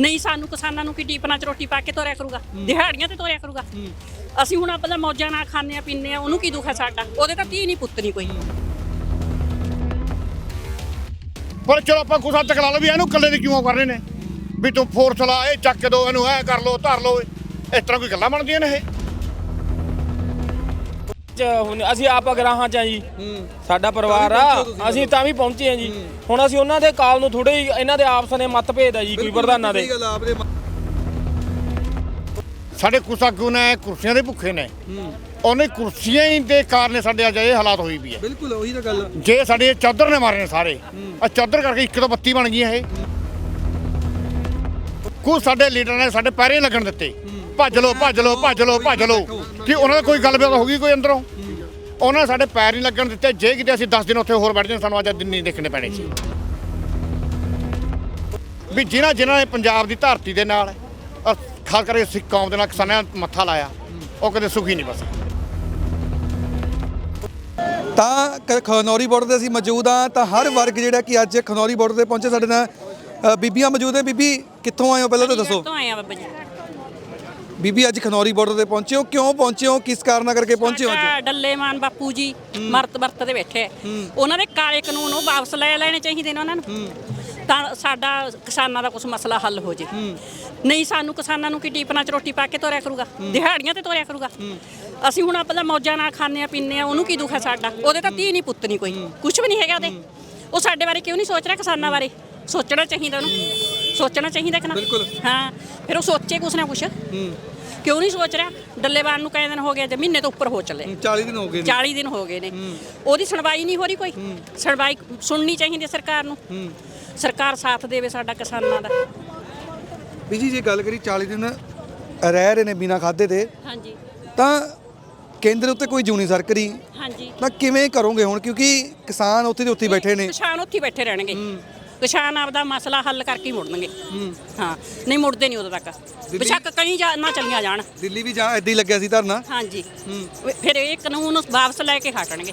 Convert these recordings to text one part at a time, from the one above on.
ਨਹੀਂ ਸਾਨੂੰ ਕਿਸਾਨਾਂ ਨੂੰ ਕੀ ਡੀਪਨਾਂ 'ਚ ਰੋਟੀ ਪਾ ਕੇ ਤੋਰਿਆ ਕਰੂਗਾ ਦਿਹਾੜੀਆਂ ਤੇ ਤੋਰਿਆ ਕਰੂਗਾ। ਅਸੀਂ ਹੁਣ ਆਪਣਾ ਮੌਜਾਂ ਨਾਲ ਖਾਂਦੇ ਆ ਪੀਂਦੇ ਆ ਉਹਨੂੰ ਕੀ ਦੁੱਖ ਹੈ ਸਾਡਾ? ਉਹਦੇ ਤਾਂ ਧੀ ਨਹੀਂ ਪੁੱਤ ਨਹੀਂ ਕੋਈ। ਪਰ ਚਲੋ ਆਪਾਂ ਗੁੱਸਾ ਚਕਲਾ ਲਓ ਵੀ ਇਹਨੂੰ ਇਕੱਲੇ ਦੀ ਕਿਉਂ ਕਰ ਰਹੇ ਨੇ? ਵੀ ਤੂੰ ਫੋਰਸ ਲਾ ਇਹ ਚੱਕ ਦੋ ਇਹਨੂੰ ਐ ਕਰ ਲੋ ਧਰ ਲੋ ਇਸ ਤਰ੍ਹਾਂ ਕੋਈ ਗੱਲਾਂ ਬਣਦੀਆਂ ਨੇ ਇਹ? ਚ ਹੁਣ ਅਸੀਂ ਆਪ ਅਗਰਾਹਾਂ ਚ ਆ ਜੀ ਸਾਡਾ ਪਰਿਵਾਰ ਆ ਅਸੀਂ ਤਾਂ ਵੀ ਪਹੁੰਚੇ ਆ ਜੀ। ਹੁਣ ਅਸੀਂ ਉਹਨਾਂ ਦੇ ਕਾਲ ਨੂੰ ਥੋੜੇ ਇਹਨਾਂ ਦੇ ਆਪਸ ਨੇ ਮਤਭੇਦ ਆ ਜੀ ਕੋਈ ਪ੍ਰਧਾਨਾਂ ਦੇ। ਗੱਲ ਆਪਦੇ ਸਾਡੇ ਕੁਸਾਗੂ ਨੇ ਕੁਰਸੀਆਂ ਦੇ ਭੁੱਖੇ ਨੇ। ਉਹਨੇ ਕੁਰਸੀਆਂ ਹੀ ਦੇ ਕਾਰਨ ਸਾਡੇ ਅੱਜ ਇਹ ਹਾਲਾਤ ਹੋਈ ਵੀ ਹੈ ਬਿਲਕੁਲ ਉਹੀ ਤਾਂ ਗੱਲ ਆ। ਜੇ ਸਾਡੇ ਚਾਦਰ ਨੇ ਮਾਰੇ ਨੇ ਸਾਰੇ ਆ ਚਾਦਰ ਕਰਕੇ ਇੱਕ ਤੋਂ ਬੱਤੀ ਬਣ ਗਈ ਇਹ। ਕੁਝ ਸਾਡੇ ਲੀਡਰ ਨੇ ਸਾਡੇ ਪੈਰੇ ਲੱਗਣ ਦਿੱਤੇ। ਭੱਜ ਲੋ ਭੱਜ ਲੋ ਭੱਜ ਲੋ ਭੱਜ ਲੋ ਕਿ ਉਹਨਾਂ ਦਾ ਕੋਈ ਗੱਲਬਾਤ ਹੋ ਗਈ ਕੋਈ ਅੰਦਰੋਂ? ਉਹਨਾਂ ਨੇ ਸਾਡੇ ਪੈਰ ਨਹੀਂ ਲੱਗਣ ਦਿੱਤੇ। ਜੇ ਕਿਤੇ ਅਸੀਂ 10 ਦਿਨ ਉੱਥੇ ਹੋਰ ਬੈਠ ਜਾਣ ਸਾਨੂੰ ਅੱਜ ਦਿਨ ਨਹੀਂ ਦੇਖਣੇ ਪੈਣੇ ਸੀ। ਵੀ ਜਿਨ੍ਹਾਂ ਜਿਨ੍ਹਾਂ ਨੇ ਪੰਜਾਬ ਦੀ ਧਰਤੀ ਦੇ ਨਾਲ ਖਾਸ ਕਰਕੇ ਸਿੱਖ ਕੌਮ ਦੇ ਨਾਲ ਕਿਸਾਨਾਂ ਨੇ ਮੱਥਾ ਲਾਇਆ ਉਹ ਕਦੇ ਸੁਖੀ ਨਹੀਂ ਬਸੇ। ਤਾਂ ਖਨੌਰੀ ਬਾਰਡਰ ਤੇ ਅਸੀਂ ਮੌਜੂਦ ਆ ਤਾਂ ਹਰ ਵਰਗ ਜਿਹੜਾ ਕਿ ਅੱਜ ਖਨੌਰੀ ਬਾਰਡਰ ਤੇ ਪਹੁੰਚੇ ਸਾਡੇ ਨਾਲ ਅ, ਬੀਬੀਆਂ ਮੌਜੂਦ ਹੈ ਬੀਬੀ ਕਿੱਥੋਂ ਆਏ ਹੋ? ਪਹਿਲਾਂ ਤਾਂ ਦੱਸੋ। ਤੋਂ ਆਏ ਆ ਬਾਬਾ ਜੀ। ਬੀਬੀ ਅੱਜ ਖਨੌਰੀ ਬਾਰਡਰ ਤੇ ਪਹੁੰਚੇ ਹੋ। ਕਿਉਂ ਪਹੁੰਚੇ ਹੋ? ਕਿਸ ਕਾਰਨ ਕਰਕੇ ਪਹੁੰਚੇ ਹੋ ਅੱਜ? ਸਾਡਾ ਡੱਲੇਮਾਨ ਬਾਪੂ ਜੀ ਮਰਤ ਵਰਤ ਦੇ ਬੈਠੇ। ਉਹਨਾਂ ਦੇ ਕਾਲੇ ਕਾਨੂੰਨ ਉਹ ਵਾਪਸ ਲੈ ਲੈਣੇ ਚਾਹੀਦੇ ਨੇ ਉਹਨਾਂ ਨੂੰ। ਤਾਂ ਸਾਡਾ ਕਿਸਾਨਾਂ ਦਾ ਕੁਝ ਮਸਲਾ ਹੱਲ ਹੋ ਜੇ। ਨਹੀਂ ਸਾਨੂੰ ਕਿਸਾਨਾਂ ਨੂੰ ਕੀ ਡੀਪਨਾਂ 'ਚ ਰੋਟੀ ਪਾ ਕੇ ਤੋਰਿਆ ਕਰੂਗਾ? ਦਿਹਾੜੀਆਂ ਤੇ ਤੋਰਿਆ ਕਰੂਗਾ? ਅਸੀਂ ਹੁਣ ਆਪਣਾ ਮੌਜਾਂ ਨਾਲ ਖਾਂਦੇ ਆ ਪੀਂਦੇ ਆ ਉਹਨੂੰ ਕੀ ਦੁੱਖ ਹੈ ਸਾਡਾ? ਉਹਦੇ ਤਾਂ ਧੀ ਨਹੀਂ ਪੁੱਤ ਨਹੀਂ ਕੋਈ। ਕੁਝ ਵੀ ਨਹੀਂ ਹੈਗਾ ਉਹਦੇ। ਉਹ ਸਾਡੇ ਬਾਰੇ ਕਿਉਂ ਨਹੀਂ ਸੋਚ ਰਿਹਾ ਕਿਸਾਨਾਂ ਬਾਰੇ? ਸੋਚਣਾ ਚਾਹੀਦਾ ਉਹਨੂੰ। ਸੋਚਣਾ ਚਾਹੀਦਾ ਕਿ ਨਾ? ਬਿਲਕੁਲ। ਹਾਂ ਫਿਰ ਉਹ ਸੋਚੇ ਕੁਛ ਨਾ ਕੁਛ। ਕਿਉਂ ਨਹੀਂ ਸੋਚ ਰਿਹਾ? ਡੱਲੇਵਾਨ ਨੂੰ ਕਈ ਦਿਨ ਹੋ ਗਏ ਜੇ ਮਹੀਨੇ ਤੋਂ ਉੱਪਰ ਹੋ ਚੱਲੇ। 40 ਦਿਨ ਹੋ ਗਏ ਨੇ। 40 ਦਿਨ ਹੋ ਗਏ ਨੇ। ਉਹਦੀ ਸੁਣਵਾਈ ਨਹੀਂ ਹੋ ਰਹੀ ਕੋਈ? ਸੁਣਵਾਈ ਸੁਣਨੀ ਚਾਹੀਦੀ ਹੈ ਸਰਕਾਰ ਨੂੰ। ਸਰਕਾਰ ਸਾਥ ਦੇਵੇ ਸਾਡਾ ਕਿਸਾਨਾਂ ਦਾ। ਬੀਜੀ ਜੇ ਗੱਲ ਕਰੀ 40 ਦਿਨ ਰਹਿ ਰਹੇ ਨੇ ਬਿਨਾ ਖਾਦੇ ਤੇ ਹਾਂਜੀ। ਤਾਂ ਕੇਂਦਰ ਉੱਤੇ ਕੋਈ ਜੂਨੀ ਸਰਕਰੀ ਹਾਂਜੀ। ਤਾਂ ਕਿਵੇਂ ਕਰੋਗੇ ਹੁਣ? ਕਿਉਂਕਿ ਕਿਸਾਨ ਉੱਥੇ ਦੇ ਉੱਥੇ ਹੀ ਬੈਠੇ ਨੇ। ਕਿਸਾਨ ਉੱਥੇ ਹੀ ਬੈਠੇ ਰਹਿਣਗੇ। ਕਿਸਾਨ ਆਪਦਾ ਮਸਲਾ ਹੱਲ ਕਰਕੇ ਹੀ ਮੁੜਨਗੇ। ਹਾਂ। ਨਹੀਂ ਮੁੜਦੇ ਨਹੀਂ ਉਦੋਂ ਤੱਕ। ਬੇਸ਼ੱਕ ਕਈ ਜਾ- ਨਾ ਚੱਲੀਆਂ ਜਾਣ। ਦਿੱਲੀ ਵੀ ਜਾ ਏਦਾਂ ਹੀ ਲੱਗਿਆ ਸੀ ਧਰਨਾ? ਹਾਂਜੀ। ਫਿਰ ਇਹ ਕਾਨੂੰਨ ਵਾਪਸ ਲੈ ਕੇ ਹਟਣਗੇ।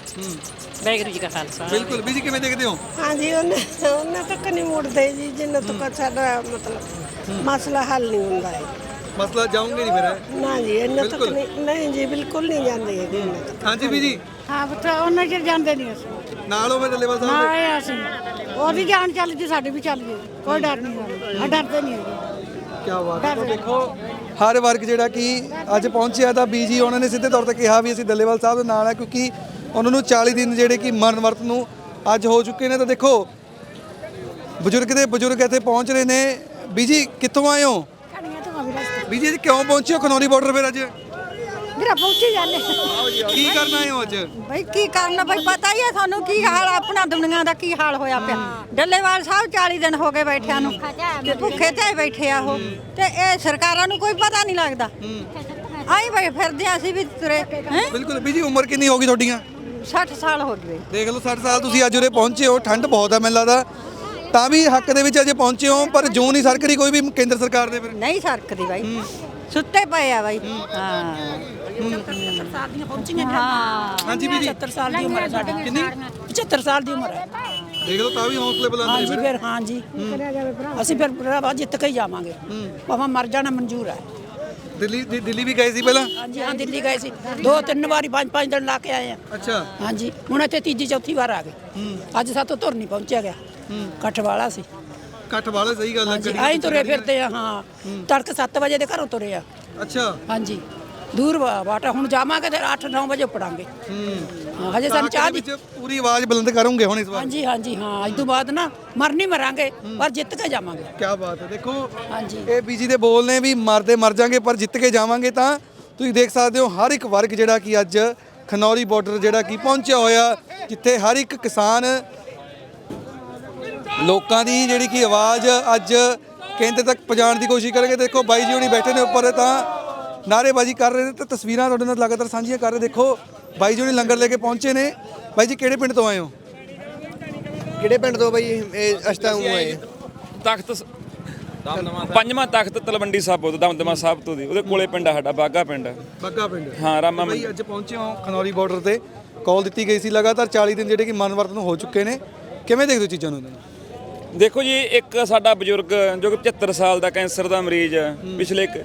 ਵਾਹਿਗੁਰੂ ਜੀ ਕਾ ਖਾਲਸਾ। ਬਿਲਕੁਲ। ਬੀਜੀ ਕਿਵੇਂ ਦੇਖਦੇ ਹੋ? ਹਾਂਜੀ ਉਹਨਾਂ ਉਹਨਾਂ ਤੱਕ ਨਹੀਂ ਮੁੜਦੇ ਜੀ ਜਿੰਨਾ ਤੱਕ ਸਾਡਾ ਮਤਲਬ ਮਸਲਾ ਹੱਲ ਨਹੀਂ ਹੁੰਦਾ ਹੈ ਮਸਲਾ ਜਾਉਂਗੇ ਨਹੀਂ ਫਿਰ। ਨਾ ਜੀ ਇਹਨਾਂ ਤੱਕ ਬਿਲਕੁਲ। ਨਹੀਂ ਨਹੀਂ ਜੀ ਬਿਲਕੁਲ ਨਹੀਂ ਜਾਂਦੇ ਹੈਗੇ ਉਹਨਾਂ ਤੱਕ। ਹਾਂਜੀ ਬੀਜੀ। ਹਾਂ ਪੁੱਤ ਉਹਨਾਂ ਚਿਰ ਜਾਂਦੇ ਨਹੀਂ ਅਸੀਂ। ਨਾਲ ਹੋਵੇ ਡੱਲੇਵਾਲ ਸਾਹਿਬ ਨਾ ਦੇ ਆਏ ਅਸੀਂ ਉਹਦੀ ਜਾਨ ਚੱਲਦੀ ਸਾਡੀ ਵੀ ਚੱਲ ਗਈ ਕੋਈ ਡਰ ਨਹੀਂ ਆ ਡਰਦੇ ਨਹੀਂ ਹੈਗੇ। ਕੀ ਬਾਤ ਹੈ। ਦੇਖੋ ਹਰ ਵਰਗ ਜਿਹੜਾ ਕਿ ਅੱਜ ਪਹੁੰਚਿਆ ਤਾਂ ਬੀਜੀ ਉਹਨਾਂ ਨੇ ਸਿੱਧੇ ਤੌਰ ਤੇ ਕਿਹਾ ਵੀ ਅਸੀਂ ਡੱਲੇਵਾਲ ਸਾਹਿਬ ਦੇ ਨਾਲ ਹੈ ਕਿਉਂਕਿ ਉਹਨਾਂ ਨੂੰ 40 ਦਿਨ ਜਿਹੜੇ ਕਿ ਮਰਨ ਵਰਤ ਨੂੰ ਅੱਜ ਹੋ ਚੁੱਕੇ ਨੇ। ਤਾਂ ਦੇਖੋ ਬਜ਼ੁਰਗ ਦੇ ਬਜ਼ੁਰਗ ਇੱਥੇ ਪਹੁੰਚ ਰਹੇ ਨੇ। ਬੀਜੀ ਕਿੱਥੋਂ ਆਏ ਹੋ? ਕਣੀਆਂ ਤੋਂ ਆ ਵੀ ਰਸਤੇ। ਬੀਜੀ ਜੀ ਕਿਉਂ ਪਹੁੰਚੇ ਹੋ? ਖਨੌਰੀ ਬਾਰਡਰ ਫਿਰ ਅੱਜ? ਮੇਰਾ ਪਹੁੰਚੀ ਜਾਂਦੇ ਕੀ ਕਰਨ ਹੋ ਅੱਜ ਬਈ ਕੀ ਕਰਨਾ ਬਈ ਪਤਾ ਹੀ ਹੈ ਤੁਹਾਨੂੰ ਕੀ ਹਾਲ ਆਪਣਾ ਦੁਨੀਆ ਦਾ ਕੀ ਹਾਲ ਹੋਇਆ ਪਿਆ। ਡੱਲੇਵਾਲ ਸਾਹਿਬ 40 ਦਿਨ ਹੋ ਗਏ ਬੈਠਿਆਂ ਨੂੰ। ਤੇ ਭੁੱਖੇ ਤੇ ਬੈਠੇ ਆ ਉਹ। ਤੇ ਇਹ ਸਰਕਾਰਾਂ ਨੂੰ ਕੋਈ ਪਤਾ ਨਹੀਂ ਲੱਗਦਾ। ਆਈ ਬਈ ਫਿਰਦੇ ਆ ਅਸੀਂ ਵੀ ਤੁਰੇ ਹੈਂ? ਬਿਲਕੁਲ ਬੀਜੀ ਉਮਰ ਕਿੰਨੀ ਹੋ ਗਈ ਤੁਹਾਡੀਆਂ? 60 ਸਾਲ ਹੋ ਗਏ। ਦੇਖ ਲਓ 60 ਸਾਲ ਤੁਸੀਂ ਅੱਜ ਉਰੇ ਪਹੁੰਚੇ ਹੋ ਠੰਡ ਬਹੁਤ ਹੈ ਮੈਨੂੰ ਲੱਗਦਾ। ਤਾਂ ਵੀ ਹੱਕ ਦੇ ਵਿੱਚ ਅਜੇ ਪਹੁੰਚੇ ਹੋ ਪਰ ਜੋ ਨਹੀਂ ਸਰਕਰੀ ਕੋਈ ਵੀ ਕੇਂਦਰ ਸਰਕਾਰ ਦੇ ਫਿਰ। ਨਹੀਂ ਸਰਕਦੀ ਬਾਈ। ਸੁੱਤੇ ਪਏ ਆ ਬਾਈ। ਹਾਂ। ਹਾਂ। ਹਾਂਜੀ ਬੀਜੀ 75 ਸਾਲ ਦੀ ਉਮਰ ਹੈ ਸਾਡੀ। ਕਿੰਨੀ? 75 ਸਾਲ ਦੀ ਉਮਰ ਹੈ। ਦੇਖ ਲਓ ਤਾਂ ਵੀ ਹੌਸਲੇ ਬੁਲੰਦ ਨੇ ਹਾਂਜੀ ਫਿਰ। ਫਿਰ ਹਾਂਜੀ। ਅਸੀਂ ਫਿਰ ਭਰਾਵਾ ਜਿੱਤ ਕੇ ਹੀ ਜਾਵਾਂਗੇ। ਭਾਵੇਂ ਮਰ ਜਾਣਾ ਮਨਜ਼ੂਰ ਹੈ। ਦਿੱਲੀ ਦਿ- ਦਿੱਲੀ ਵੀ ਗਏ ਸੀ ਪਹਿਲਾਂ? ਹਾਂਜੀ ਹਾਂ ਦਿੱਲੀ ਗਏ ਸੀ। ਦੋ ਤਿੰਨ ਵਾਰੀ ਪੰਜ ਪੰਜ ਦਿਨ ਲਾ ਕੇ ਆਏ ਆ। ਅੱਛਾ। ਹਾਂਜੀ। ਹੁਣ ਇੱਥੇ ਤੀਜੀ ਚੌਥੀ ਵਾਰ ਆ ਗਏ। ਅੱਜ ਸਾਤੋਂ ਤੁਰ ਨਹੀਂ ਪਹੁੰਚਿਆ ਗਿਆ। ਕੱਠ ਵਾਲਾ ਸੀ। ਕੱਠ ਵਾਲਾ ਸਹੀ ਗੱਲ ਹੈ ਹਾਂਜੀ ਗੱਡੀ ਆਈ ਤੁਰੇ ਫਿਰਦੇ ਆ ਹਾਂ। ਤੜਕ 7 ਵਜੇ ਦੇ ਘਰੋਂ ਤੁਰੇ ਆ। ਅੱਛਾ। ਹਾਂਜੀ। ਦੂਰ ਵਾ- ਵਾਟਾ ਹੁਣ ਜਾਵਾਂਗੇ ਤੇ 8 9 ਵਜੇ ਪੜਾਂਗੇ ਹਾਂ ਹਜੇ ਸਾਨੂੰ ਚਾਹ ਦੀ ਵਿੱਚ ਪੂਰੀ ਆਵਾਜ਼ ਬੁਲੰਦ ਕਰੋਗੇ ਹੁਣ ਇਸ ਵਾਰ। ਹਾਂਜੀ ਹਾਂਜੀ ਹਾਂ ਅੱਜ ਤੋਂ ਬਾਅਦ ਨਾ ਮਰਨੀ ਮਰਾਂਗੇ ਪਰ ਜਿੱਤ ਕੇ ਜਾਵਾਂਗੇ। ਕੀ ਬਾਤ ਹੈ ਦੇਖੋ ਹਾਂਜੀ। ਇਹ ਬੀਜੀ ਦੇ ਬੋਲ ਨੇ ਵੀ ਮਰਦੇ ਮਰ ਜਾਾਂਗੇ ਪਰ ਜਿੱਤ ਕੇ ਜਾਵਾਂਗੇ ਤਾਂ ਤੁਸੀਂ ਦੇਖ ਸਕਦੇ ਹੋ ਹਰ ਇੱਕ ਵਰਗ ਜਿਹੜਾ ਕਿ ਅੱਜ ਖਨੌਰੀ ਬਾਰਡਰ ਜਿਹੜਾ ਕਿ ਪਹੁੰਚਿਆ ਹੋਇਆ ਜਿੱਥੇ ਹਰ ਇੱਕ ਕਿਸਾਨ ਲੋਕਾਂ ਦੀ ਜਿਹੜੀ ਕਿ ਆਵਾਜ਼ ਅੱਜ ਕੇਂਦਰ ਤੱਕ ਪਹੁੰਚਾਉਣ ਦੀ ਕੋਸ਼ਿਸ਼ ਕਰਾਂਗੇ ਦੇਖੋ ਬਾਈ ਜੀ ਹੁਣੀ ਬੈਠੇ ਨੇ ਉੱਪਰ ਤਾਂ ਨਾਅਰੇਬਾਜ਼ੀ ਕਰ ਰਹੇ ਨੇ ਤੇ ਤਸਵੀਰਾਂ ਤੁਹਾਡੇ ਨਾਲ ਲਗਾਤਾਰ ਸਾਂਝੀਆਂ ਕਰ ਰਹੇ। ਦੇਖੋ ਬਾਈ ਜੀ ਹੁਣੀ ਲੰਗਰ ਲੈ ਕੇ ਪਹੁੰਚੇ ਨੇ। ਬਾਈ ਜੀ ਕਿਹੜੇ ਪਿੰਡ ਤੋਂ ਆਏ ਹੋ? ਕਿਹੜੇ ਪਿੰਡ ਤੋਂ ਬਾਈ? ਇਹ ਅਸ਼ਤਾ ਹੂੰ ਆਏ। ਤਖਤ ਪੰਜਵਾਂ ਤਖਤ ਤਲਵੰਡੀ ਸਾਬੋ ਤੋਂ ਦਮਦਮਾ ਸਾਹਿਬ ਤੋਂ ਦੀ। ਉਹਦੇ ਕੋਲੇ ਪਿੰਡ ਆ ਸਾਡਾ ਬਾਗਾ ਪਿੰਡ। ਬੱਗਾ ਪਿੰਡ। ਹਾਂ ਰਾਮਾ ਬਾਈ ਅੱਜ ਪਹੁੰਚੇ ਹੋ ਖਨੌਰੀ ਬਾਰਡਰ ਤੇ। ਕਾਲ ਦਿੱਤੀ ਗਈ ਸੀ ਲਗਾਤਾਰ 40 ਦਿਨ ਜਿਹੜੇ ਕਿ ਮਨਵਰਤ ਨੂੰ ਹੋ ਚੁੱਕੇ ਨੇ। ਕਿਵੇਂ ਦੇਖਦੇ ਹੋ ਚੀਜ਼ਾਂ ਨੂੰ? ਦੇਖੋ ਜੀ, ਇੱਕ ਸਾਡਾ ਬਜ਼ੁਰਗ ਜੋ ਕਿ 75 ਸਾਲ ਦਾ ਕੈਂਸਰ ਦਾ ਮਰੀਜ਼ ਪਿਛਲੇ ਇੱਕ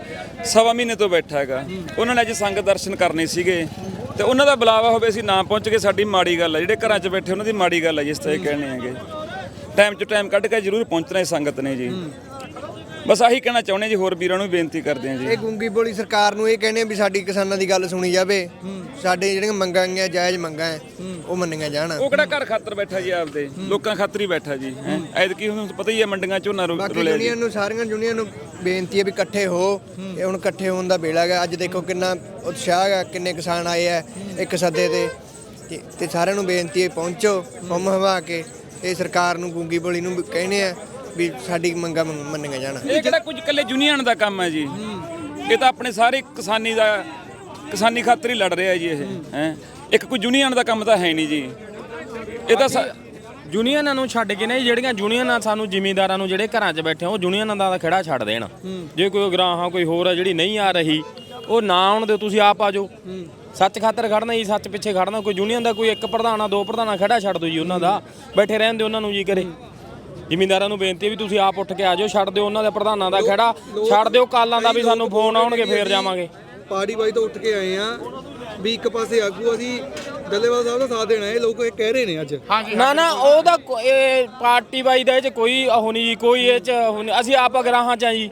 ਸਵਾ ਮਹੀਨੇ ਤੋਂ ਬੈਠਾ ਹੈਗਾ। ਉਹਨਾਂ ਨੇ ਅੱਜ ਸੰਗਤ ਦਰਸ਼ਨ ਕਰਨੇ ਸੀਗੇ ਤੇ ਉਹਨਾਂ ਦਾ ਬੁਲਾਵਾ ਹੋਵੇ ਅਸੀਂ ਨਾ ਪਹੁੰਚ ਕੇ ਸਾਡੀ ਮਾੜੀ ਗੱਲ ਹੈ ਜਿਹੜੇ ਘਰਾਂ 'ਚ ਬੈਠੇ ਉਹਨਾਂ ਦੀ ਮਾੜੀ ਗੱਲ ਹੈ ਜਿਸ ਤਰ੍ਹਾਂ ਇਹ ਕਹਿਣੇ ਹੈਗੇ। ਟਾਈਮ to ਟਾਈਮ ਕੱਢ ਕੇ ਜ਼ਰੂਰ ਪਹੁੰਚਣਾ ਹੈ ਸੰਗਤ ਨੇ ਜੀ। ਬਸ ਆਹੀ ਕਹਿਣਾ ਚਾਹੁੰਦੇ ਜੀ ਹੋਰ ਵੀਰਾਂ ਨੂੰ ਬੇਨਤੀ ਕਰਦੇ ਹਾਂ ਜੀ। ਇਹ ਗੁੰਗੀ ਬੋਲੀ ਸਰਕਾਰ ਨੂੰ ਇਹ ਕਹਿੰਦੇ ਆ ਵੀ ਸਾਡੀ ਕਿਸਾਨਾਂ ਦੀ ਗੱਲ ਸੁਣੀ ਜਾਵੇ। ਸਾਡੇ ਜਿਹੜੀਆਂ ਮੰਗਾਂ ਹੈਗੀਆਂ ਜਾਇਜ਼ ਮੰਗਾਂ ਹੈ ਉਹ ਮੰਨੀਆਂ ਜਾਣ। ਉਹ ਕਿਹੜਾ ਘਰ ਖਾਤਰ ਬੈਠਾ ਜੀ ਆਪਦੇ? ਲੋਕਾਂ ਖਾਤਰ ਹੀ ਬੈਠਾ ਜੀ ਹੈ? ਐਤਕੀ ਹੁਣ ਪਤਾ ਹੀ ਹੈ ਮੰਡੀਆਂ ਝੋਨਾ ਰੁ- ਬਾਕੀ ਰੁਲਿਆ ਜੀ। ਯੂਨੀਅਨ ਨੂੰ ਸਾਰੀਆਂ ਯੂਨੀਅਨ ਨੂੰ ਬੇਨਤੀ ਹੈ ਵੀ ਇਕੱਠੇ ਹੋ। ਇਹ ਹੁਣ ਇਕੱਠੇ ਹੋਣ ਦਾ ਵੇਲਾ ਹੈਗਾ। ਅੱਜ ਦੇਖੋ ਕਿੰਨਾ ਉਤਸ਼ਾਹ ਹੈ ਕਿੰਨੇ ਕਿਸਾਨ ਆਏ ਆ ਇੱਕ ਸੱਦੇ ਤੇ। ਤੇ- ਤੇ ਸਾਰਿਆਂ ਨੂੰ ਬੇਨਤੀ ਹੈ ਪਹੁੰਚੋ ਹੁਮ ਹਵਾ ਕੇ। ਇਹ ਸਰਕਾਰ ਨੂੰ ਗੁੰਗੀ ਬੋਲੀ ਨੂੰ ਵੀ ਕਹਿੰਦੇ ਆ ਵੀ ਸਾਡੀ ਮੰਗਾਂ ਮੰਨ- ਮੰਨੀਆਂ ਜਾਣ। ਇਹ ਕਿਹੜਾ ਕੁਝ ਇਕੱਲੇ ਯੂਨੀਅਨ ਦਾ ਕੰਮ ਹੈ ਜੀ? ਇਹ ਤਾਂ ਆਪਣੇ ਸਾਰੇ ਕਿਸਾਨੀ ਦਾ ਕਿਸਾਨੀ ਖਾਤਰ ਹੀ ਲੜ ਰਿਹਾ ਜੀ ਇਹ ਹੈ? ਇੱਕ ਕੋਈ ਯੂਨੀਅਨ ਦਾ ਕੰਮ ਤਾਂ ਹੈ ਨਹੀਂ ਜੀ। ਇਹ ਤਾਂ ਸਾ- ਯੂਨੀਅਨਾਂ ਨੂੰ ਛੱਡ ਕੇ ਨਾ ਜਿਹੜੀਆਂ ਯੂਨੀਅਨਾਂ ਸਾਨੂੰ ਜ਼ਿਮੀਂਦਾਰਾਂ ਨੂੰ ਜਿਹੜੇ ਘਰਾਂ 'ਚ ਬੈਠੇ ਆ, ਉਹ ਯੂਨੀਅਨਾਂ ਦਾ ਤਾਂ ਖੜਾ ਛੱਡ ਦੇਣ। ਜੇ ਕੋਈ ਗਰਾਹਾਂ ਕੋਈ ਹੋਰ ਆ ਜਿਹੜੀ ਨਹੀਂ ਆ ਰਹੀ ਉਹ ਨਾ ਆਉਣ ਦਿਓ ਤੁਸੀਂ ਆਪ ਆ ਜਾਓ। ਸੱਚ ਖਾਤਰ ਖੜਨਾ ਜੀ ਸੱਚ ਪਿੱਛੇ ਖੜਨਾ ਕੋਈ ਯੂਨੀਅਨ ਦਾ ਕੋਈ ਇੱਕ ਪ੍ਰਧਾਨਾ ਦੋ ਪ੍ਰਧਾਨਾ ਖੜਾ ਛੱਡ ਦਿਓ ਜੀ ਉਹਨਾਂ ਦਾ। ਬੈਠੇ ਰਹਿਣ ਦਿਓ ਉਹਨਾਂ ਨੂੰ ਜੀ ਕਰੇ ਜ਼ਿਮੀਂਦਾਰਾਂ ਨੂੰ ਬੇਨਤੀ ਹੈ ਵੀ ਤੁਸੀਂ ਆਪ ਉੱਠ ਕੇ ਆ ਜਾਓ, ਛੱਡ ਦਿਓ ਉਹਨਾਂ ਦੇ ਪ੍ਰਧਾਨਾਂ ਦਾ ਖੜਾ, ਛੱਡ ਦਿਓ ਕਾਲਾਂ ਦਾ ਵੀ ਸਾਨੂੰ ਫੋਨ ਆਉਣਗੇ, ਫੇਰ ਜਾਵਾਂਗੇ। ਪਾਰਟੀ ਬਾਈ ਤੋਂ ਉੱਠ ਕੇ ਆਏ ਆ ਵੀ ਇੱਕ ਪਾਸੇ ਆਗੂ, ਅਸੀਂ ਡੱਲੇਵਾਲ ਸਾਹਿਬ ਦਾ ਸਾਥ ਦੇਣਾ ਇਹ ਲੋਕ ਇਹ ਕਹਿ ਰਹੇ ਨੇ ਅੱਜ। ਨਾ ਨਾ ਉਹਦਾ ਕੋ- ਇਹ ਪਾਰਟੀ ਬਾਈ ਦਾ ਇਹ ਚ ਕੋਈ ਉਹ ਨਹੀਂ ਜੀ ਕੋਈ ਇਹ ਚ ਉਹ ਨਹੀਂ। ਅਸੀਂ ਆਪ ਅਗਰਾਹਾਂ ਚ ਆ ਜੀ।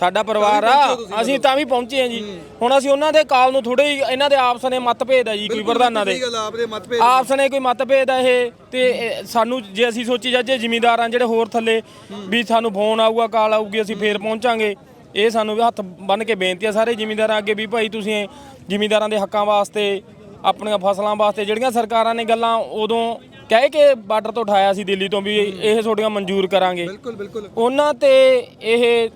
ਸਾਡਾ ਪਰਿਵਾਰ ਆ। ਅਸੀਂ ਤਾਂ ਵੀ ਪਹੁੰਚੇ ਆ ਜੀ। ਹੁਣ ਅਸੀਂ ਉਹਨਾਂ ਦੇ ਕਾਲ ਨੂੰ ਥੋੜੇ ਇਹਨਾਂ ਦੇ ਆਪਸ ਨੇ ਮਤਭੇਦ ਆ ਜੀ ਕੋਈ ਪ੍ਰਧਾਨਾਂ ਦੇ। ਸਹੀ ਗੱਲ ਆ, ਆਪਦੇ ਮਤਭੇਦ ਆਪਸ ਨੇ ਕੋਈ ਮਤਭੇਦ ਆ ਇਹ ਤੇ ਇਹ ਸਾਨੂੰ ਜੇ ਅਸੀਂ ਸੋਚੀ ਜਾਜੇ ਜ਼ਿਮੀਂਦਾਰਾਂ ਜਿਹੜੇ ਹੋਰ ਥੱਲੇ ਵੀ ਸਾਨੂੰ ਫੋਨ ਆਊਗਾ ਕਾਲ ਆਊਗੀ ਅਸੀਂ ਫੇਰ ਪਹੁੰਚਾਂਗੇ। ਇਹ ਸਾਨੂੰ ਵੀ ਹੱਥ ਬੰਨ ਕੇ ਬੇਨਤੀ ਆ ਸਾਰੇ ਜ਼ਿਮੀਂਦਾਰਾਂ ਅੱਗੇ ਵੀ ਭਾਈ ਤੁਸੀਂ ਜ਼ਿਮੀਂਦਾਰਾਂ ਦੇ ਹੱਕਾਂ ਵਾਸਤੇ ਆਪਣੀਆਂ ਫਸਲਾਂ ਵਾਸਤੇ ਜਿਹੜੀਆਂ ਸਰਕਾਰਾਂ ਨੇ ਗੱਲਾਂ ਉਦੋਂ ਕਹਿ ਕੇ ਬਾਰਡਰ ਤੋਂ ਉਠਾਇਆ ਸੀ ਦਿੱਲੀ ਤੋਂ ਵੀ ਇਹ ਤੁਹਾਡੀਆਂ ਮਨਜ਼ੂਰ ਕਰਾਂਗੇ। ਬਿਲਕੁਲ ਬਿਲਕੁਲ। ਉਹਨਾਂ ਤੇ ਇਹ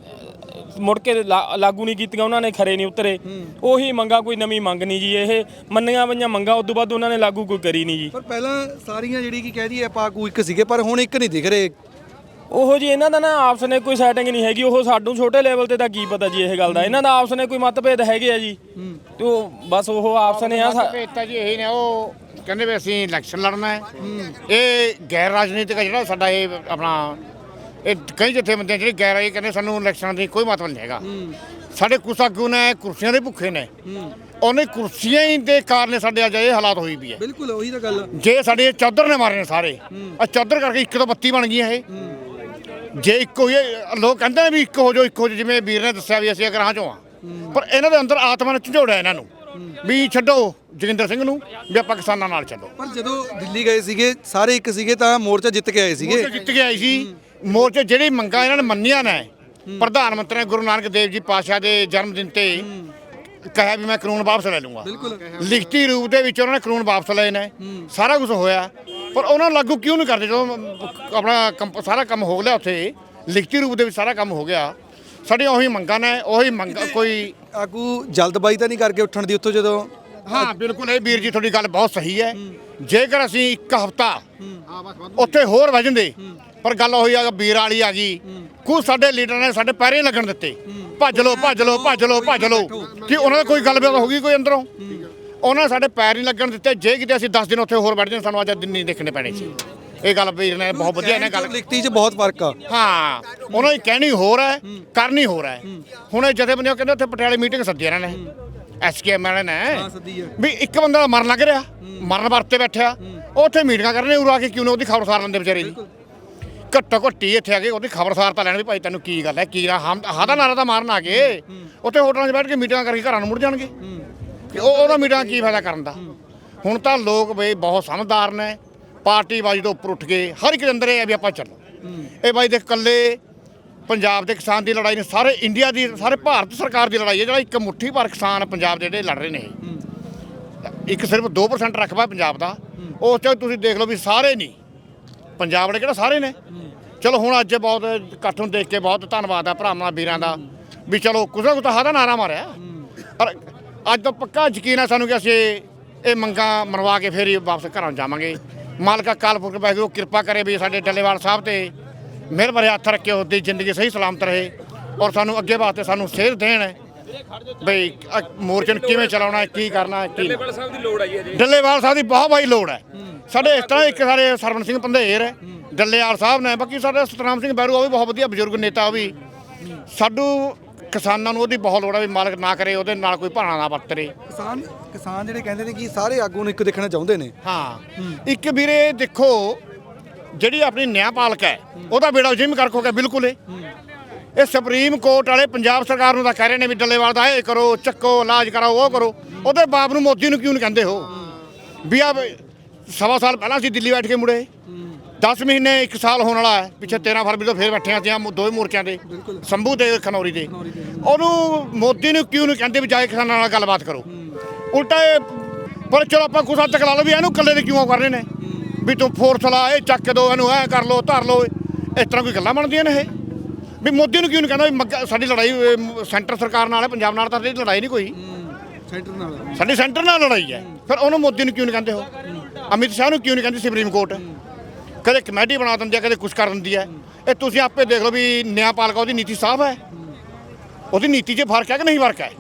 ਮੁੜ ਕੇ ਲਾ- ਲਾਗੂ ਨਹੀਂ ਕੀਤੀਆਂ ਉਹਨਾਂ ਨੇ ਖਰੇ ਨਹੀਂ ਉਤਰੇ। ਉਹੀ ਮੰਗਾ ਕੋਈ ਨਵੀਂ ਮੰਗ ਨਹੀਂ ਜੀ ਇਹ ਮੰਨੀਆਂ ਪਈਆਂ ਮੰਗਾ ਉਦੋਂ ਬਾਅਦ ਉਹਨਾਂ ਨੇ ਲਾਗੂ ਕੋਈ ਕਰੀ ਨਹੀਂ ਜੀ। ਪਰ ਪਹਿਲਾਂ ਸਾਰੀਆਂ ਜਿਹੜੀ ਕੀ ਕਹਿ ਦਈਏ ਆਪਾਂ ਆਗੂ ਇੱਕ ਸੀਗੇ ਪਰ ਹੁਣ ਇੱਕ ਨਹੀਂ ਦਿਖ ਰਹੇ। ਉਹੋ ਜੀ ਇਹਨਾਂ ਦਾ ਨਾ ਆਪਸ ਨੇ ਕੋਈ ਸੈਟਿੰਗ ਨਹੀਂ ਹੈਗੀ ਉਹ ਸਾਨੂੰ ਛੋਟੇ ਲੈਵਲ ਤੇ ਤਾਂ ਕੀ ਪਤਾ ਜੀ ਇਹ ਗੱਲ ਦਾ। ਇਹਨਾਂ ਦਾ ਆਪਸ ਨੇ ਕੋਈ ਮਤਭੇਦ ਹੈਗੇ ਆ ਜੀ। ਤੇ ਉਹ ਬਸ ਉਹ ਆਪਸ ਨੇ ਆ ਸਾ- ਭੇਜਤਾ ਜੀ ਇਹੀ ਨੇ ਉਹ ਕਹਿੰਦੇ ਵੀ ਅਸੀਂ ਇਲੈਕਸ਼ਨ ਲੜਨਾ ਹੈ। ਇਹ ਗੈਰ ਰਾਜਨੀਤਿਕ ਜਿਹੜਾ ਸਾਡਾ ਇਹ ਆਪਣਾ ਇਹ ਕਈ ਜਥੇਬੰਦੀਆਂ ਜਿਹੜੇ ਗੈਰ ਇਹ ਕਹਿੰਦੇ ਸਾਨੂੰ ਇਲੈਕਸ਼ਨਾਂ ਦੀ ਕੋਈ ਮਤਲਬ ਨਹੀਂ ਹੈਗਾ। ਸਾਡੇ ਕੁਛ ਆਗੂ ਨੇ ਕੁਰਸੀਆਂ ਦੇ ਭੁੱਖੇ ਨੇ। ਉਹਨੇ ਕੁਰਸੀਆਂ ਹੀ ਦੇ ਕਾਰਨ ਸਾਡੇ ਅੱਜ ਇਹ ਹਾਲਾਤ ਹੋਈ ਵੀ ਹੈ। ਬਿਲਕੁਲ ਉਹੀ ਤਾਂ ਗੱਲ ਆ। ਜੇ ਸਾਡੇ ਚੌਧਰ ਨੇ ਮਾਰੇ ਨੇ ਸਾਰੇ ਆ ਚੌਧਰ ਕਰਕੇ ਇੱਕ ਤੋਂ 32 ਬਣ ਗਈਆਂ ਇਹ। ਜੇ ਇੱਕ ਹੋਈ ਲੋਕ ਕਹਿੰਦੇ ਨੇ ਵੀ ਇੱਕ ਹੋ ਜਾਓ ਇੱਕ ਹੋ ਜਾਓ ਜਿਵੇਂ ਵੀਰ ਨੇ ਦੱਸਿਆ ਵੀ ਅਸੀਂ ਅਗਰਾਂ ਚੋਂ ਆ। ਪਰ ਇਹਨਾਂ ਦੇ ਅੰਦਰ ਆਤਮਾ ਨੇ ਝੰਜੋੜਿਆ ਇਹਨਾਂ ਨੂੰ। ਵੀ ਛੱਡੋ ਜੋਗਿੰਦਰ ਸਿੰਘ ਨੂੰ ਵੀ ਆਪਾਂ ਕਿਸਾਨਾਂ ਨਾਲ ਚੱਲੋ ਪਰ ਜਦੋਂ ਦਿੱਲੀ ਗਏ ਸੀਗੇ ਸਾਰੇ ਇੱਕ ਸੀਗੇ ਤਾਂ ਮੋਰਚਾ ਜਿੱਤ ਕੇ ਆਏ ਸੀਗੇ। ਮੋਰਚਾ ਜਿੱਤ ਕੇ ਆਈ ਸੀ। ਮੋਰਚੇ ਜਿਹੜੀ ਮੰਗਾਂ ਇਹਨਾਂ ਨੇ ਮੰਨੀਆਂ ਨੇ ਪ੍ਰਧਾਨ ਮੰਤਰੀ ਨੇ ਗੁਰੂ ਨਾਨਕ ਦੇਵ ਜੀ ਪਾਤਸ਼ਾਹ ਦੇ ਜਨਮ ਦਿਨ ਤੇ ਕਹਿਆ ਵੀ ਮੈਂ ਕਾਨੂੰਨ ਵਾਪਸ ਲੈ ਲੂੰਗਾ ਬਿਲਕੁਲ। ਲਿਖਤੀ ਰੂਪ ਦੇ ਵਿੱਚ ਉਹਨਾਂ ਨੇ ਕਾਨੂੰਨ ਵਾਪਸ ਲਏ ਨੇ। ਸਾਰਾ ਕੁਝ ਹੋਇਆ। ਪਰ ਉਹਨਾਂ ਨੂੰ ਲਾਗੂ ਕਿਉਂ ਨਹੀਂ ਕਰਦੇ? ਜਦੋਂ ਆਪਣਾ ਕੰਮ- ਸਾਰਾ ਕੰਮ ਹੋ ਗਿਆ ਉੱਥੇ ਲਿਖਤੀ ਰੂਪ ਦੇ ਵਿੱਚ ਸਾਰਾ ਕੰਮ ਹੋ ਗਿਆ। ਸਾਡੀਆਂ ਉਹੀ ਮੰਗਾਂ ਨੇ ਉਹੀ ਮੰਗ ਕੋਈ ਆਗੂ ਜਲਦਬਾਜ਼ੀ ਤਾਂ ਨਹੀਂ ਕਰਕੇ ਉੱਠਣ ਦੀ ਉੱਥੋਂ ਜਦੋਂ ਹਾਂ ਬਿਲਕੁਲ ਇਹ ਵੀਰ ਜੀ ਤੁਹਾਡੀ ਗੱਲ ਬਹੁਤ ਸਹੀ ਹੈ। ਜੇਕਰ ਅਸੀਂ ਇੱਕ ਹਫਤਾ ਉੱਥੇ ਹੋਰ ਵਜਣ ਦੇ ਪਰ ਗੱਲ ਹੋਈ ਆ ਵੀਰ ਵਾਲੀ ਆ ਗਈ ਕੁਝ ਸਾਡੇ ਲੀਡਰ ਨੇ ਸਾਡੇ ਪੈਰੇ ਲੱਗਣ ਦਿੱਤੇ। ਭੱਜ ਲੋ ਭੱਜ ਲੋ ਭੱਜ ਲੋ ਭੱਜ ਲੋ ਕਿ ਉਹਨਾਂ ਦਾ ਕੋਈ ਗੱਲਬਾਤ ਹੋ ਗਈ ਕੋਈ ਅੰਦਰੋਂ? ਉਹਨਾਂ ਨੇ ਸਾਡੇ ਪੈਰ ਨਹੀਂ ਲੱਗਣ ਦਿੱਤੇ। ਜੇ ਕਿਤੇ ਅਸੀਂ 10 ਦਿਨ ਉੱਥੇ ਹੋਰ ਬੈਠ ਜਾਣ ਸਾਨੂੰ ਅੱਜ ਦਿਨ ਨਹੀਂ ਦੇਖਣੇ ਪੈਣੇ ਸੀ ਇਹ ਗੱਲ ਵੀਰ ਨੇ ਬਹੁਤ ਵਧੀਆ ਇਹਨੇ ਗੱਲ ਲਿਖਤੀ 'ਚ ਬਹੁਤ ਫ਼ਰਕ ਆ। ਹਾਂ ਉਹਨਾਂ ਦੀ ਕਹਿਣੀ ਹੋਰ ਹੈ ਕਰਨੀ ਹੋਰ ਹੈ। ਹੁਣ ਇਹ ਜਥੇਬੰਦੀਆਂ ਕਹਿੰਦੇ ਉੱਥੇ ਪਟਿਆਲੇ ਮੀਟਿੰਗ ਸੱਦੀ ਇਹਨਾਂ ਨੇ। ਐਸਕੇਐਮ ਵਾਲੇ ਨੇ। ਵੀ ਇੱਕ ਬੰਦਾ ਦਾ ਮਰਨ ਲੱਗ ਰਿਹਾ ਮਰਨ ਵਰਤੇ ਬੈਠਿਆ। ਉੱਥੇ ਮੀਟਿੰਗਾਂ ਕਰਨੇ ਉਰਾ ਕੇ ਕਿਉਂ ਨੇ ਉਹਦੀ ਖਬਰ ਸਾਰ ਲੈਂਦੇ ਵਿਚਾਰੇ ਦੀ ਘੱਟੋ ਘੱਟੀ ਇੱਥੇ ਆ ਕੇ ਉਹਦੀ ਖਬਰ ਸਾਰ ਤਾਂ ਲੈਣ ਵੀ ਭਾਈ ਤੈਨੂੰ ਕੀ ਗੱਲ ਹੈ ਕੀ ਨਾ ਹਮ ਹਾਦਾ ਨਾਰਾ ਤਾਂ ਮਾਰਨ ਆ ਗਏ। ਉੱਥੇ ਹੋਟਲਾਂ 'ਚ ਬੈਠ ਕੇ ਮੀਟਿੰਗਾਂ ਕਰਕੇ ਘਰਾਂ ਨੂੰ ਮੁੜ ਜਾਣਗੇ। ਕਿ ਉਹ ਉਹਨਾਂ ਮੀਟਿੰਗਾਂ ਕੀ ਫਾਇਦਾ ਕਰਨ ਦਾ? ਹੁਣ ਤਾਂ ਲੋਕ ਬਈ ਬਹੁਤ ਸਮਝਦਾਰ ਨੇ, ਪਾਰਟੀ ਬਾਜੀ ਤੋਂ ਉੱਪਰ ਉੱਠ ਕੇ ਹਰ ਇੱਕ ਦੇ ਅੰਦਰ ਇਹ ਹੈ ਵੀ ਆਪਾਂ ਚੱਲੋ। ਇਹ ਬਾਈ ਦੇਖ ਇਕੱਲੇ ਪੰਜਾਬ ਦੇ ਕਿਸਾਨ ਦੀ ਲੜਾਈ ਨੇ ਸਾਰੇ ਇੰਡੀਆ ਦੀ, ਸਾਰੇ ਭਾਰਤ ਸਰਕਾਰ ਦੀ ਲੜਾਈ ਹੈ, ਜਿਹੜਾ ਇੱਕ ਮੁੱਠੀ ਭਰ ਕਿਸਾਨ ਪੰਜਾਬ ਦੇ ਜਿਹੜੇ ਲੜ ਰਹੇ ਨੇ ਇਹ। ਇੱਕ ਸਿਰਫ 2% ਰਕਬਾ ਪੰਜਾਬ ਦਾ। ਉਸ ਚ ਤੁਸੀਂ ਦੇਖ ਲਓ ਵੀ ਸਾਰੇ ਨਹੀਂ। ਪੰਜਾਬ ਵਾਲੇ ਕਿਹੜਾ ਸਾਰੇ ਨੇ? ਚਲੋ ਹੁਣ ਅੱਜ ਬਹੁਤ ਇਕੱਠ ਨੂੰ ਦੇਖ ਕੇ ਬਹੁਤ ਧੰਨਵਾਦ ਆ ਭਰਾਵਾਂ, ਵੀਰਾਂ ਦਾ। ਵੀ ਚਲੋ ਕੁਝ ਨਾ ਕੁਝ ਤਾਂ ਹਾਦਾ ਨਾਰਾ ਮਾਰਿਆ। ਪਰ ਅੱਜ ਤਾਂ ਪੱਕਾ ਯਕੀਨ ਹੈ ਸਾਨੂੰ ਕਿ ਅਸੀਂ ਇਹ ਮੰਗਾਂ ਮਨਵਾ ਕੇ ਫੇਰ ਹੀ ਵਾਪਸ ਘਰਾਂ ਜਾਵਾਂਗੇ। ਮਾਲਕਾ ਕਾਲਪੁਰਖ ਵਾਹਿਗੁਰੂ ਕਿਰਪਾ ਕਰੇ ਵੀ ਸਾਡੇ ਡੱਲੇਵਾਲ ਸਾਹਿਬ ਤੇ ਮਿਹਰ ਭਰੇ ਹੱਥ ਰੱਖੇ ਉਹਦੀ ਜ਼ਿੰਦਗੀ ਸਹੀ ਸਲਾਮਤ ਰਹੇ ਔਰ ਸਾਨੂੰ ਅੱਗੇ ਵਾਸਤੇ ਸਾਨੂੰ ਸੇਧ ਦੇਣ। ਬਈ ਮੋਰਚੇ ਨੂੰ ਕਿਵੇਂ ਚਲਾਉਣਾ ਹੈ ਕੀ ਕਰਨਾ ਹੈ ਕੀ ਡੱਲੇਵਾਲ ਸਾਹਿਬ ਦੀ ਲੋੜ ਆਈ ਹੈ ਜੀ। ਡੱਲੇਵਾਲ ਸਾਹਿਬ ਦੀ ਬਹੁਤ ਬਾਈ ਲੋੜ ਹੈ। ਸਾਡੇ ਇਸ ਤਰ੍ਹਾਂ ਇੱਕ ਸਾਰੇ ਸਰਵਣ ਸਿੰਘ ਪੰਧੇਰ ਹੈ ਡੱਲੇਵਾਲ ਸਾਹਿਬ ਨੇ ਬਾਕੀ ਸਾਡੇ ਸਤਨਾਮ ਸਿੰਘ ਬੈਰੂ ਉਹ ਵੀ ਬਹੁਤ ਵਧੀਆ ਬਜ਼ੁਰਗ ਨੇਤਾ ਉਹ ਵੀ। ਸਾਡੂ ਕਿਸਾਨਾਂ ਨੂੰ ਉਹਦੀ ਬਹੁਤ ਲੋੜ ਹੈ ਵੀ ਮਾਲਕ ਨਾ ਕਰੇ ਉਹਦੇ ਨਾਲ ਕੋਈ ਭਾਣਾ ਨਾ ਵਰਤਰੇ। ਕਿਸਾਨ ਕਿਸਾਨ ਜਿਹੜੇ ਕਹਿੰਦੇ ਨੇ ਕਿ ਸਾਰੇ ਆਗੂ ਨੂੰ ਇੱਕ ਦੇਖਣਾ ਚਾਹੁੰਦੇ ਨੇ। ਹਾਂ। ਇੱਕ ਵੀਰੇ ਦੇਖੋ ਜਿਹੜੀ ਆਪਣੀ ਨਿਆਂਪਾਲਕ ਹੈ ਉਹਦਾ ਬੇੜਾ ਜਿਮ ਕਰ ਖੋ ਗਿਆ ਬਿਲਕੁਲ ਇਹ ਇਹ ਸੁਪਰੀਮ ਕੋਰਟ ਵਾਲੇ ਪੰਜਾਬ ਸਰਕਾਰ ਨੂੰ ਤਾਂ ਕਹਿ ਰਹੇ ਨੇ ਵੀ ਡੱਲੇਵਾਲ ਦਾ ਇਹ ਕਰੋ ਚੱਕੋ ਇਲਾਜ ਕਰਾਓ ਉਹ ਕਰੋ। ਉਹਦੇ ਬਾਪ ਨੂੰ ਮੋਦੀ ਨੂੰ ਕਿਉਂ ਨਹੀਂ ਕਹਿੰਦੇ ਹੋ? ਵੀ ਆ ਸਵਾ ਸਾਲ ਪਹਿਲਾਂ ਸੀ ਦਿੱਲੀ ਬੈਠ ਕੇ ਮੁੜੇ। 10 ਮਹੀਨੇ 1 ਸਾਲ ਹੋਣ ਵਾਲਾ ਹੈ। ਪਿੱਛੇ 13 ਫਰਵਰੀ ਤੋਂ ਫੇਰ ਬੈਠੇ ਆ ਅਸੀਂ ਦੋਵੇਂ ਮੋਰਚਿਆਂ ਦੇ ਸੰਭੂ ਤੇ ਖਨੌਰੀ ਦੇ। ਉਹਨੂੰ ਮੋਦੀ ਨੂੰ ਕਿਉਂ ਨਹੀਂ ਕਹਿੰਦੇ ਵੀ ਜਾ ਕੇ ਕਿਸਾਨਾਂ ਨਾਲ ਗੱਲਬਾਤ ਕਰੋ? ਉਲਟਾ ਇਹ ਪਰ ਚਲੋ ਆਪਾਂ ਹੱਦ ਤੱਕ ਲਾ ਲਓ ਵੀ ਇਹਨੂੰ ਇਕੱਲੇ ਦੇ ਕਿਉਂ ਕਰ ਰਹੇ ਨੇ? ਵੀ ਤੂੰ ਫੋਰਸ ਲਾ ਇਹ ਚੱਕ ਦੋ ਇਹਨੂੰ ਐ ਕਰ ਲੋ ਧਰ ਲੋ ਇਸ ਤਰ੍ਹਾਂ ਕੋਈ ਗੱਲਾਂ ਬਣਦੀਆਂ ਨੇ ਇਹ? ਵੀ ਮੋਦੀ ਨੂੰ ਕਿਉਂ ਨਹੀਂ ਕਹਿੰਦਾ ਵੀ ਸਾਡੀ ਲੜਾਈ ਸੈਂਟਰ ਸਰਕਾਰ ਨਾਲ ਹੈ ਪੰਜਾਬ ਨਾਲ ਤਾਂ ਸਾਡੀ ਲੜਾਈ ਨਹੀਂ ਕੋਈ। ਸੈਂਟਰ ਨਾਲ। ਸਾਡੀ ਸੈਂਟਰ ਨਾਲ ਲੜਾਈ ਹੈ। ਫਿਰ ਉਹਨੂੰ ਮੋਦੀ ਨੂੰ ਕਿਉਂ ਨਹੀਂ ਕਹਿੰਦੇ ਹੋ। ਅਮਿਤ ਸ਼ਾਹ ਨੂੰ ਕਿਉਂ ਨਹੀਂ ਕਹਿੰਦੀ ਸੁਪਰੀਮ ਕੋਰਟ? ਕਦੇ ਕਮੇਟੀ ਬਣਾ ਦਿੰਦੀ ਹੈ ਕਦੇ ਕੁਝ ਕਰ ਦਿੰਦੀ ਹੈ ਇਹ ਤੁਸੀਂ ਆਪੇ ਦੇਖ ਲਓ ਵੀ ਨਿਆਂਪਾਲਕਾ ਉਹਦੀ ਨੀਤੀ ਸਾਫ਼ ਹੈ। ਉਹਦੀ ਨੀਤੀ 'ਚ ਫ਼ਰਕ ਹੈ ਕਿ ਨਹੀਂ ਫ਼ਰਕ ਹੈ?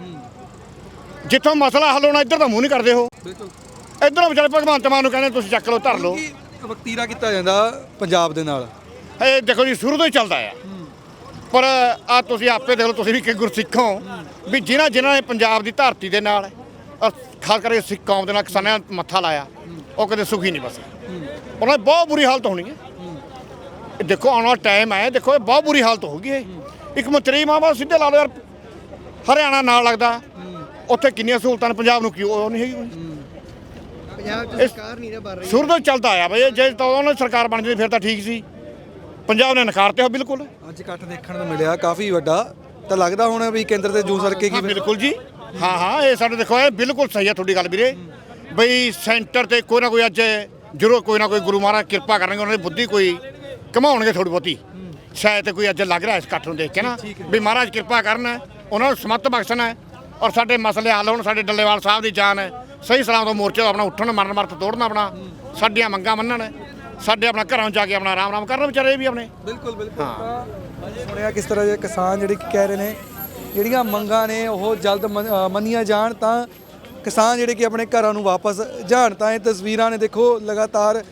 ਜਿੱਥੋਂ ਮਸਲਾ ਹੱਲ ਹੋਣਾ ਇੱਧਰ ਤਾਂ ਮੂੰਹ ਨਹੀਂ ਕਰਦੇ ਹੋ ਬਿਲਕੁਲ। ਇੱਧਰੋਂ ਵਿਚਾਰੇ ਭਗਵੰਤ ਮਾਨ ਨੂੰ ਕਹਿੰਦੇ ਤੁਸੀਂ ਚੱਕ ਲਓ ਧਰ ਲਓ। ਵਕਤੀਰਾ ਕੀਤਾ ਜਾਂਦਾ ਪੰਜਾਬ ਦੇ ਨਾਲ। ਇਹ ਦੇਖੋ ਜੀ ਸ਼ੁਰੂ ਤੋਂ ਹੀ ਚੱਲਦਾ ਆ। ਪਰ ਆ ਤੁਸੀਂ ਆਪੇ ਦੇਖ ਲਓ ਤੁਸੀਂ ਵੀ ਕਿ ਗੁਰਸਿੱਖ। ਹੋ ਵੀ ਜਿਨ੍ਹਾਂ ਜਿਨ੍ਹਾਂ ਨੇ ਪੰਜਾਬ ਦੀ ਧਰਤੀ ਦੇ ਨਾਲ ਖਾਸ ਕਰਕੇ ਸਿੱਖ ਕੌਮ ਦੇ ਨਾਲ ਕਿਸਾਨਾਂ ਮੱਥਾ ਲਾਇਆ ਉਹ ਕਦੇ ਸੁਖੀ ਨਹੀਂ ਬਸੇ। ਉਹਨਾਂ ਦੀ ਬਹੁਤ ਬੁਰੀ ਹਾਲਤ ਹੋਣੀ ਹੈ। ਇਹ ਦੇਖੋ ਆਉਣ ਵਾਲਾ ਟਾਈਮ ਹੈ ਦੇਖੋ ਇਹ ਬਹੁਤ ਬੁਰੀ ਹਾਲਤ ਹੋਊਗੀ ਇਹ। ਇੱਕ ਮੰਤਰੀ ਮਾਵਾ ਸਿੱਧੇ ਲਾ ਲਓ ਯਾਰ ਹਰਿਆਣਾ ਨਾਲ ਲੱਗਦਾ। ਉੱਥੇ ਕਿੰਨੀਆਂ ਸਹੂਲਤਾਂ ਨੇ ਪੰਜਾਬ ਨੂੰ ਕਿਉਂ ਉਹ ਨਹੀਂ ਹੈਗੀ ਕੋਈ। ਪੰਜਾਬ 'ਚ ਸਰਕਾਰ ਨਹੀਂ ਨਾ ਬਣ ਰਹੀ। ਸ਼ੁਰੂ ਤੋਂ ਚੱਲਦਾ ਆਇਆ ਬਈ ਜੇ ਤਾਂ ਉਹਨਾਂ ਦੀ ਸਰਕਾਰ ਬਣ ਜਾਂਦੀ ਫਿਰ ਤਾਂ ਠੀਕ ਸੀ। ਪੰਜਾਬ ਨੇ ਨਕਾਰਤੇ ਹੋ ਬਿਲਕੁਲ। ਅੱਜ ਇਕੱਠ ਦੇਖਣ ਨੂੰ ਮਿਲਿਆ ਕਾਫੀ ਵੱਡਾ। ਤਾਂ ਲੱਗਦਾ ਹੁਣ ਵੀ ਕੇਂਦਰ ਤੇ ਜੂ ਸਰਕੇ ਕੀ ਬਿਲਕੁਲ ਜੀ। ਹਾਂ ਹਾਂ ਇਹ ਸਾਡੇ ਦੇਖੋ ਇਹ ਬਿਲਕੁਲ ਸਹੀ ਹੈ ਤੁਹਾਡੀ ਗੱਲ ਵੀਰੇ। ਬਈ ਸੈਂਟਰ ਤੇ ਕੋਈ ਨਾ ਕੋਈ ਅੱਜ ਜ਼ਰੂਰ ਕੋਈ ਨਾ ਕੋਈ ਗੁਰੂ ਮਹਾਰਾਜ ਕਿਰਪਾ ਕਰਨਗੇ ਉਹਨਾਂ ਦੀ ਬੁੱਧੀ ਕੋਈ ਕਮਾਉਣਗੇ ਥੋੜੀ ਬਹੁਤੀ। ਸ਼ਾਇਦ ਤੇ ਕੋਈ ਅੱਜ ਲੱਗ ਰਿਹਾ ਇਸ ਇਕੱਠ ਨੂੰ ਦੇਖ ਕੇ ਨਾ ਵੀ ਮਹਾਰਾਜ ਕਿਰਪਾ ਕਰਨ ਉਹਨਾਂ ਨੂੰ ਸਮੱਤ ਬਖਸ਼ਣਾ ਔਰ ਸਾਡੇ ਮਸਲੇ ਹੱਲ ਹੋਣ ਸਾਡੇ ਡੱਲੇਵਾਲ ਸਾਹਿਬ ਦੀ ਜਾਨ ਹੈ। ਸਹੀ ਸਲਾਮ ਤੋਂ ਮੋਰਚੇ ਤੋਂ ਆਪਣਾ ਉੱਠਣ ਮਰਨ ਮਰਤ ਤੋੜਨਾ ਆਪਣਾ ਸਾਡੀਆਂ ਮੰਗਾਂ ਮੰਨਣ ਸਾਡੇ ਆਪਣਾ ਘਰਾਂ 'ਚ ਜਾ ਕੇ ਆਪਣਾ ਆਰਾਮ ਆਰਾਮ ਕਰਨ ਵਿਚਾਰੇ ਵੀ ਆਪਣੇ। ਬਿਲਕੁਲ ਬਿਲਕੁਲ। ਤਾਂ ਸੁਣਿਆ ਕਿਸ ਤਰ੍ਹਾਂ ਦੇ ਕਿਸਾਨ ਜਿਹੜੇ ਕਹਿ ਰਹੇ ਨੇ ਜਿਹੜੀਆਂ ਮੰਗਾਂ ਨੇ ਉਹ ਜਲਦ ਮੰਨੀਆਂ ਜਾਣ ਤਾਂ ਕਿਸਾਨ ਜਿਹੜੇ ਕਿ ਆਪਣੇ ਘਰਾਂ ਨੂੰ ਵਾਪਸ ਜਾਣ, ਤਾਂ ਇਹ ਤਸਵੀਰਾਂ ਨੇ ਦੇਖੋ, ਲਗਾਤਾਰ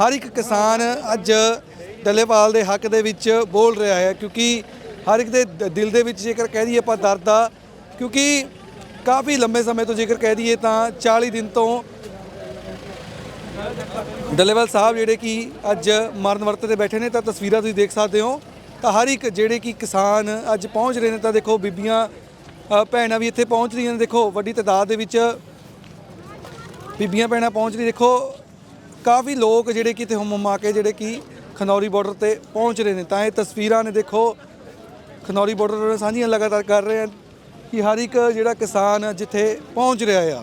ਹਰ ਇੱਕ ਕਿਸਾਨ ਅੱਜ ਡੱਲੇਵਾਲ ਦੇ ਹੱਕ ਦੇ ਵਿੱਚ ਬੋਲ ਰਿਹਾ ਹੈ, ਕਿਉਂਕਿ ਹਰ ਇੱਕ ਦੇ ਦਿਲ ਦੇ ਵਿੱਚ ਜੇਕਰ ਕਹਿ ਦਈਏ ਆਪਾਂ ਦਰਦ ਆ ਕਿਉਂਕਿ ਕਾਫੀ ਲੰਬੇ ਸਮੇਂ ਤੋਂ ਜੇਕਰ ਕਹਿ ਦਈਏ ਤਾਂ 40 ਦਿਨ ਤੋਂ ਡੱਲੇਵਾਲ ਸਾਹਿਬ ਜਿਹੜੇ ਕਿ ਅੱਜ ਮਰਨ ਵਰਤ ਤੇ ਬੈਠੇ ਨੇ, ਤਾਂ ਤਸਵੀਰਾਂ ਤੁਸੀਂ ਦੇਖ ਸਕਦੇ ਹੋ। ਤਾਂ ਹਰ ਇੱਕ ਜਿਹੜੇ ਕਿ ਕਿਸਾਨ ਅੱਜ ਪਹੁੰਚ ਰਹੇ ਨੇ, ਤਾਂ ਦੇਖੋ ਬੀਬੀਆਂ ਭੈਣਾਂ ਵੀ ਇੱਥੇ ਪਹੁੰਚ ਰਹੀਆਂ ਨੇ। ਦੇਖੋ, ਵੱਡੀ ਤਾਦਾਦ ਦੇ ਵਿੱਚ ਬੀਬੀਆਂ ਭੈਣਾਂ ਪਹੁੰਚ ਰਹੀਆਂ। ਦੇਖੋ, ਕਾਫੀ ਲੋਕ ਜਿਹੜੇ ਕਿ ਇੱਥੇ ਹੁਮ ਹੁਮਾ ਕੇ ਜਿਹੜੇ ਕਿ ਖਨੌਰੀ ਬਾਰਡਰ ਤੇ ਪਹੁੰਚ ਰਹੇ ਨੇ। ਤਾਂ ਇਹ ਤਸਵੀਰਾਂ ਨੇ, ਦੇਖੋ, ਖਨੌਰੀ ਬਾਰਡਰ ਨਾਲ ਸਾਂਝੀਆਂ ਲਗਾਤਾਰ ਕਰ ਰਹੇ ਹਨ ਕਿ ਹਰ ਇੱਕ ਜਿਹੜਾ ਕਿਸਾਨ ਜਿੱਥੇ ਪਹੁੰਚ ਰਿਹਾ ਆ।